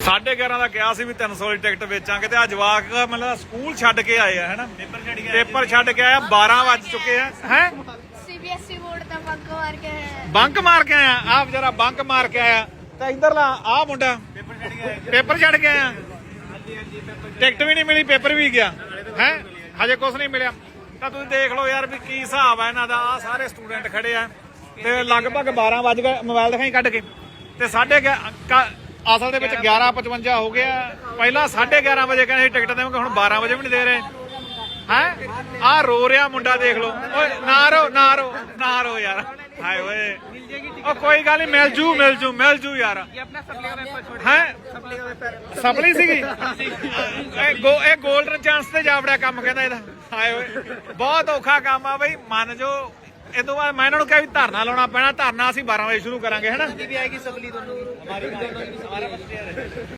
11:30 ਦਾ ਕਿਹਾ ਸੀ ਵੀ 300 ਵਾਲੀ ਟਿਕਟ ਵੇਚਾਂਗੇ ਤੇ ਆ ਜਵਾਕ ਮਤਲਬ ਸਕੂਲ ਛੱਡ ਕੇ ਆਏ ਆ ਹੈਨਾ? ਪੇਪਰ ਛੱਡ ਕੇ ਪੇਪਰ ਛੱਡ ਕੇ ਆਇਆ 12 ਵੱਜ ਚੁੱਕੇ ਆ ਹੈ? ਸੀਬੀਐਸਈ ਬੋਰਡ ਦਾ ਬੰਕ ਮਾਰ ਕੇ ਆਇਆ। ਬੰਕ ਮਾਰ ਕੇ ਆਇਆ ਆ ਵਿਚਾਰਾ ਬੰਕ ਮਾਰ ਕੇ ਆਇਆ। ਤੇ ਇਧਰਲਾ ਆ ਮੁੰਡਾ। ਪੇਪਰ ਛੱਡ ਕੇ ਆਇਆ ਟਿਕਟ ਵੀ ਨਹੀਂ ਮਿਲੀ ਪੇਪਰ ਵੀ ਗਿਆ ਹੈ? ਹਜੇ ਕੁਝ ਨਹੀਂ ਮਿਲਿਆ। ਤਾਂ ਤੁਸੀਂ ਦੇਖ ਲਓ ਯਾਰ ਵੀ ਕੀ ਹਿਸਾਬ ਆ ਇਹਨਾਂ ਦਾ। ਆ ਸਾਰੇ ਸਟੂਡੈਂਟ ਖੜੇ ਆ ਤੇ ਲਗਭਗ 12 ਵੱਜ ਗਏ ਮੋਬਾਈਲ ਦਿਖਾਈ ਕੱਢ ਕੇ। ਤੇ ਸਾਢੇ ਗਿ- ਕ- ਅਸਲ ਦੇ ਵਿੱਚ 11:55 ਹੋ ਗਿਆ। ਪਹਿਲਾਂ 11:30 ਵਜੇ ਕਹਿੰਦੇ ਸੀ ਟਿਕਟ ਦੇਵਾਂਗੇ ਹੁਣ 12 ਵਜੇ ਵੀ ਨਹੀਂ ਦੇ ਰਹੇ। ਹੈ? ਆ ਰੋ ਰਿਹਾ ਮੁੰਡਾ ਦੇਖ ਲਓ। ਓਏ ਨਾ ਰੋ ਨਾ ਰੋ ਨਾ ਰੋ ਯਾਰ। ਹਾਏ ਓਏ। ਉਹ ਕੋਈ ਗੱਲ ਨਹੀਂ ਮਿਲ ਜੂ ਮਿਲ ਜੂ ਮਿਲ ਜੂ ਯਾਰ। ਹੈ? ਸਪਲੀ ਸੀਗੀ? ਇਹ ਗੋ ਇਹ 골ਡਨ ਚਾਂਸ ਤੇ ਜਾਵੜਿਆ ਕੰਮ ਕਹਿੰਦਾ ਇਹਦਾ। ਹਾਏ ਓਏ। ਬਹੁਤ ਔਖਾ ਕੰਮ ਆ ਬਈ ਮੰਨ ਜੋ ਇਹ ਤੋਂ ਬਾਅਦ ਮੈਂ ਇਹਨਾਂ ਨੂੰ ਕਿਹਾ ਵੀ ਧਰਨਾ ਲਾਉਣਾ ਪੈਣਾ, ਧਰਨਾ ਅਸੀਂ 12 ਵਜੇ ਸ਼ੁਰੂ ਕਰਾਂਗੇ, ਹੈਨਾ? ਵੀ ਆਏਗੀ ਸਬਲੀ ਤੁਹਾਨੂੰ, ਹਮਾਰੀ